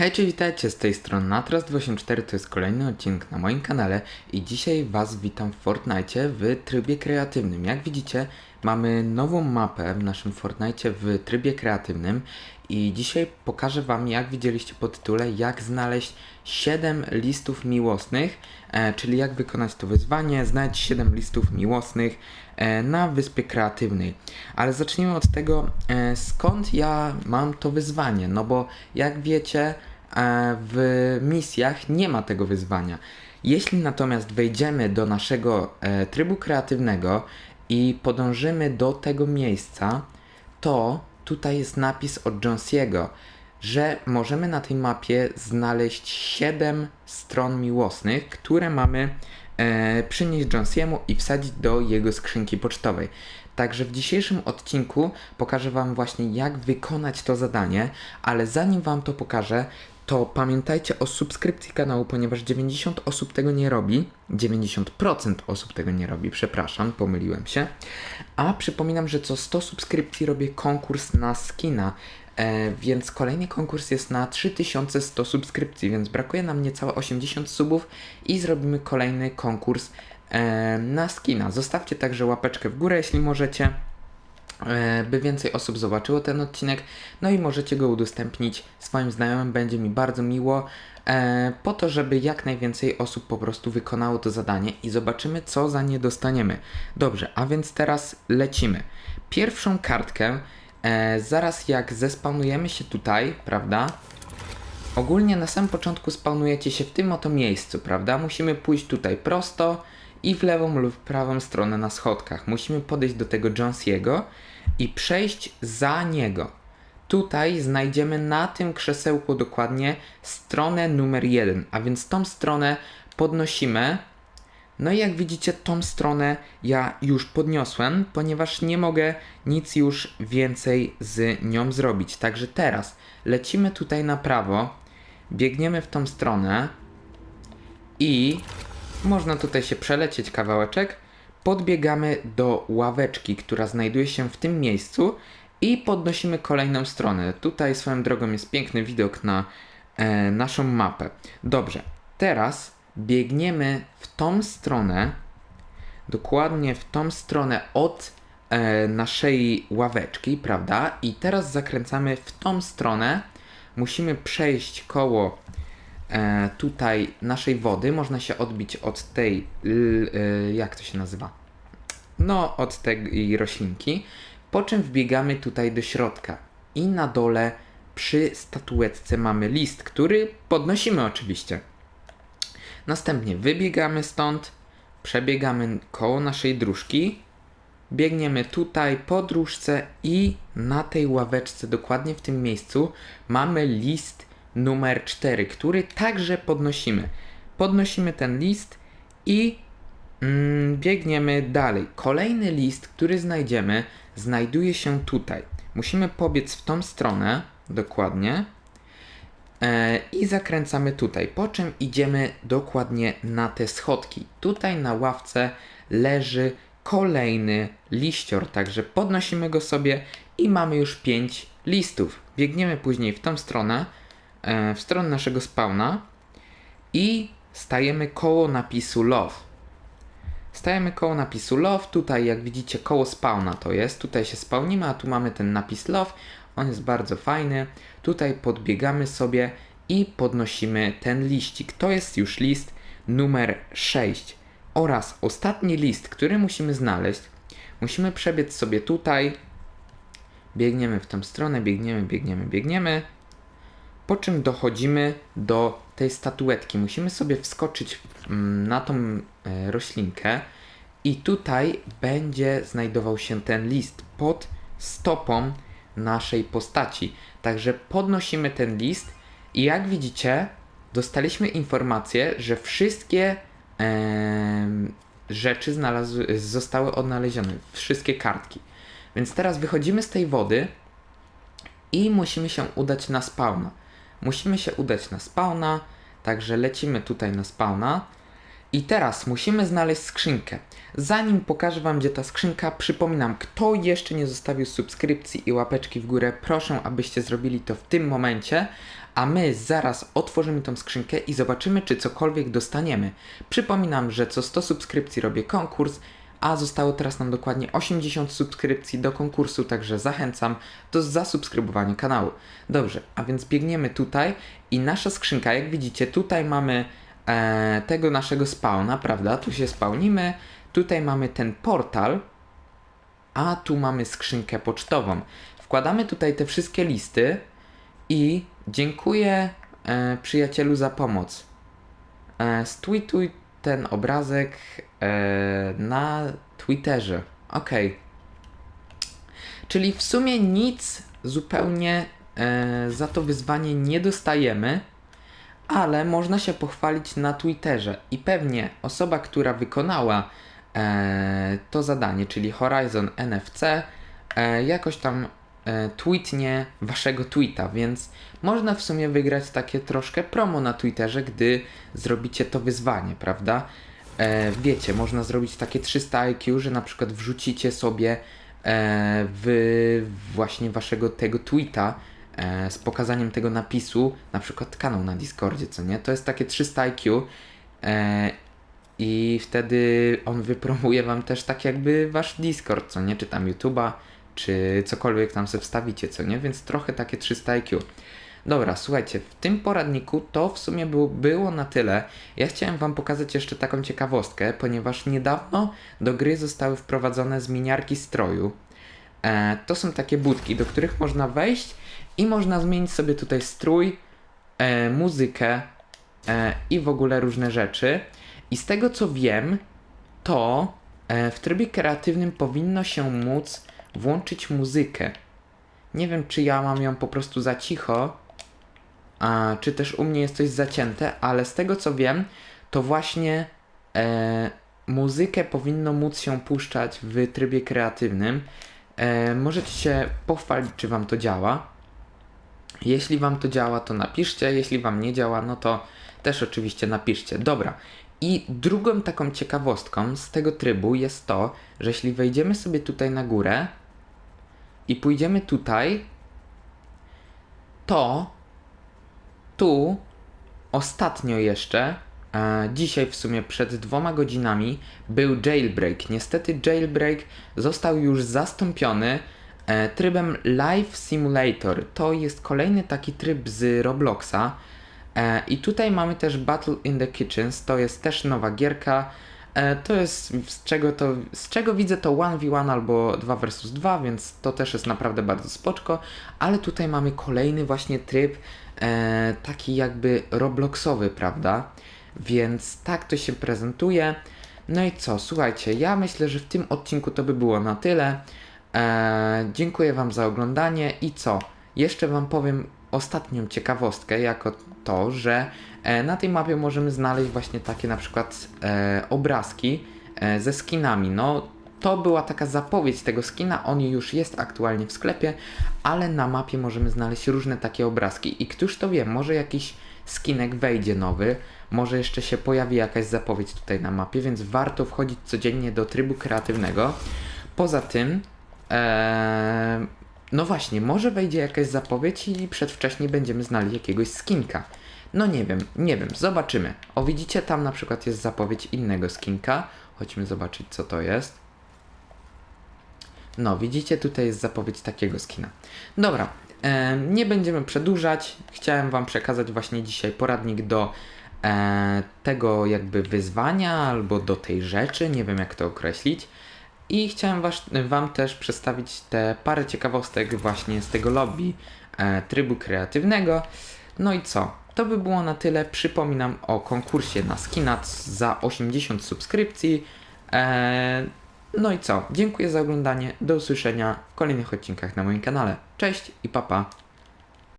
Hej, czy witajcie z tej strony Natras284, to jest kolejny odcinek na moim kanale i dzisiaj Was witam w Fortnite w trybie kreatywnym. Jak widzicie, mamy nową mapę w naszym Fortnite w trybie kreatywnym i dzisiaj pokażę Wam, jak widzieliście po tytule, jak znaleźć 7 listów miłosnych, e, czyli jak wykonać to wyzwanie, znajdź 7 listów miłosnych e, na Wyspie Kreatywnej. Ale zacznijmy od tego, e, skąd ja mam to wyzwanie, no bo jak wiecie, w misjach nie ma tego wyzwania. Jeśli natomiast wejdziemy do naszego e, trybu kreatywnego i podążymy do tego miejsca, to tutaj jest napis od Jonesiego, że możemy na tej mapie znaleźć 7 stron miłosnych, które mamy e, przynieść Jonesiemu i wsadzić do jego skrzynki pocztowej. Także w dzisiejszym odcinku pokażę Wam właśnie jak wykonać to zadanie, ale zanim Wam to pokażę, to pamiętajcie o subskrypcji kanału, ponieważ 90 osób tego nie robi. 90% osób tego nie robi, przepraszam, pomyliłem się. A przypominam, że co 100 subskrypcji robię konkurs na skina. E, więc kolejny konkurs jest na 3100 subskrypcji, więc brakuje nam niecałe 80 subów i zrobimy kolejny konkurs e, na skina. Zostawcie także łapeczkę w górę, jeśli możecie by więcej osób zobaczyło ten odcinek, no i możecie go udostępnić swoim znajomym, będzie mi bardzo miło, e, po to, żeby jak najwięcej osób po prostu wykonało to zadanie i zobaczymy, co za nie dostaniemy. Dobrze, a więc teraz lecimy. Pierwszą kartkę, e, zaraz jak zespawnujemy się tutaj, prawda, Ogólnie na samym początku spawnujecie się w tym oto miejscu, prawda? Musimy pójść tutaj prosto i w lewą lub prawą stronę na schodkach. Musimy podejść do tego Jonesiego i przejść za niego. Tutaj znajdziemy na tym krzesełku dokładnie stronę numer jeden, a więc tą stronę podnosimy. No i jak widzicie, tą stronę ja już podniosłem, ponieważ nie mogę nic już więcej z nią zrobić. Także teraz lecimy tutaj na prawo, biegniemy w tą stronę i można tutaj się przelecieć kawałeczek. Podbiegamy do ławeczki, która znajduje się w tym miejscu i podnosimy kolejną stronę. Tutaj swoją drogą jest piękny widok na e, naszą mapę. Dobrze, teraz biegniemy w tą stronę, dokładnie w tą stronę od e, naszej ławeczki, prawda? I teraz zakręcamy w tą stronę. Musimy przejść koło tutaj naszej wody. Można się odbić od tej, e, jak to się nazywa? No, od tej roślinki. Po czym wbiegamy tutaj do środka. I na dole przy statuetce mamy list, który podnosimy oczywiście. Następnie wybiegamy stąd, przebiegamy koło naszej dróżki, biegniemy tutaj po dróżce i na tej ławeczce, dokładnie w tym miejscu, mamy list numer 4, który także podnosimy. Podnosimy ten list i mm, biegniemy dalej. Kolejny list, który znajdziemy, znajduje się tutaj. Musimy pobiec w tą stronę, dokładnie. E, I zakręcamy tutaj, po czym idziemy dokładnie na te schodki. Tutaj na ławce leży kolejny liścior, także podnosimy go sobie i mamy już 5 listów. Biegniemy później w tą stronę, w stronę naszego spawna i stajemy koło napisu love. Stajemy koło napisu love, tutaj jak widzicie koło spawna to jest, tutaj się spełnimy, a tu mamy ten napis love, on jest bardzo fajny. Tutaj podbiegamy sobie i podnosimy ten liścik. To jest już list numer 6. Oraz ostatni list, który musimy znaleźć, musimy przebiec sobie tutaj. Biegniemy w tą stronę, biegniemy, biegniemy, biegniemy. Po czym dochodzimy do tej statuetki. Musimy sobie wskoczyć mm, na tą e, roślinkę i tutaj będzie znajdował się ten list pod stopą naszej postaci. Także podnosimy ten list i jak widzicie, dostaliśmy informację, że wszystkie em, rzeczy znalazły, zostały odnalezione, wszystkie kartki. Więc teraz wychodzimy z tej wody i musimy się udać na spawna. Musimy się udać na spawna, także lecimy tutaj na spawna. I teraz musimy znaleźć skrzynkę. Zanim pokażę Wam, gdzie ta skrzynka, przypominam, kto jeszcze nie zostawił subskrypcji i łapeczki w górę, proszę, abyście zrobili to w tym momencie, a my zaraz otworzymy tą skrzynkę i zobaczymy, czy cokolwiek dostaniemy. Przypominam, że co 100 subskrypcji robię konkurs, a zostało teraz nam dokładnie 80 subskrypcji do konkursu, także zachęcam do zasubskrybowania kanału. Dobrze, a więc biegniemy tutaj i nasza skrzynka, jak widzicie, tutaj mamy e, tego naszego spawna, prawda? Tu się spawnimy, tutaj mamy ten portal, a tu mamy skrzynkę pocztową. Wkładamy tutaj te wszystkie listy i dziękuję e, przyjacielu za pomoc. E, stweetuj ten obrazek e, na Twitterze. Okej. Czyli w sumie nic zupełnie e, za to wyzwanie nie dostajemy, ale można się pochwalić na Twitterze i pewnie osoba, która wykonała e, to zadanie, czyli Horizon NFC, jakoś tam tweetnie waszego tweeta, więc można w sumie wygrać takie troszkę promo na Twitterze, gdy zrobicie to wyzwanie, prawda? E, wiecie, można zrobić takie 300 IQ, że na przykład wrzucicie sobie e, w właśnie waszego tego tweeta e, z pokazaniem tego napisu, na przykład kanał na Discordzie, co nie? To jest takie 300 IQ e, i wtedy on wypromuje wam też tak jakby wasz Discord, co nie? Czy tam YouTube'a, czy cokolwiek tam sobie wstawicie, co nie? Więc trochę takie 300 IQ. Dobra, słuchajcie, w tym poradniku to w sumie było, było na tyle. Ja chciałem Wam pokazać jeszcze taką ciekawostkę, ponieważ niedawno do gry zostały wprowadzone zmieniarki stroju. E, to są takie budki, do których można wejść i można zmienić sobie tutaj strój, e, muzykę e, i w ogóle różne rzeczy. I z tego co wiem, to e, w trybie kreatywnym powinno się móc włączyć muzykę. Nie wiem, czy ja mam ją po prostu za cicho, a, czy też u mnie jest coś zacięte, ale z tego co wiem, to właśnie e, muzykę powinno móc się puszczać w trybie kreatywnym. E, możecie się pochwalić, czy Wam to działa. Jeśli Wam to działa, to napiszcie. Jeśli Wam nie działa, no to też oczywiście napiszcie. Dobra. I drugą taką ciekawostką z tego trybu jest to, że jeśli wejdziemy sobie tutaj na górę i pójdziemy tutaj, to tu ostatnio jeszcze, e, dzisiaj w sumie przed dwoma godzinami, był jailbreak. Niestety jailbreak został już zastąpiony e, trybem Live Simulator. To jest kolejny taki tryb z Robloxa. E, I tutaj mamy też Battle in the Kitchens, to jest też nowa gierka. E, to jest z czego, to, z czego widzę to 1v1 albo 2 vs 2, więc to też jest naprawdę bardzo spoczko. Ale tutaj mamy kolejny właśnie tryb, e, taki jakby Robloxowy, prawda? Więc tak to się prezentuje. No i co, słuchajcie, ja myślę, że w tym odcinku to by było na tyle. E, dziękuję Wam za oglądanie i co? Jeszcze Wam powiem ostatnią ciekawostkę, jako to, że e, na tej mapie możemy znaleźć właśnie takie na przykład e, obrazki e, ze skinami. No, to była taka zapowiedź tego skina, on już jest aktualnie w sklepie, ale na mapie możemy znaleźć różne takie obrazki. I któż to wie, może jakiś skinek wejdzie nowy, może jeszcze się pojawi jakaś zapowiedź tutaj na mapie, więc warto wchodzić codziennie do trybu kreatywnego. Poza tym, no właśnie, może wejdzie jakaś zapowiedź i przedwcześnie będziemy znali jakiegoś skinka. No nie wiem, nie wiem, zobaczymy. O widzicie, tam na przykład jest zapowiedź innego skinka. Chodźmy zobaczyć, co to jest. No, widzicie, tutaj jest zapowiedź takiego skina. Dobra, e, nie będziemy przedłużać. Chciałem Wam przekazać właśnie dzisiaj poradnik do e, tego jakby wyzwania albo do tej rzeczy, nie wiem jak to określić. I chciałem was, Wam też przedstawić te parę ciekawostek właśnie z tego lobby e, trybu kreatywnego. No i co? To by było na tyle. Przypominam o konkursie na Skinat za 80 subskrypcji. E, no i co? Dziękuję za oglądanie. Do usłyszenia w kolejnych odcinkach na moim kanale. Cześć i papa. Pa.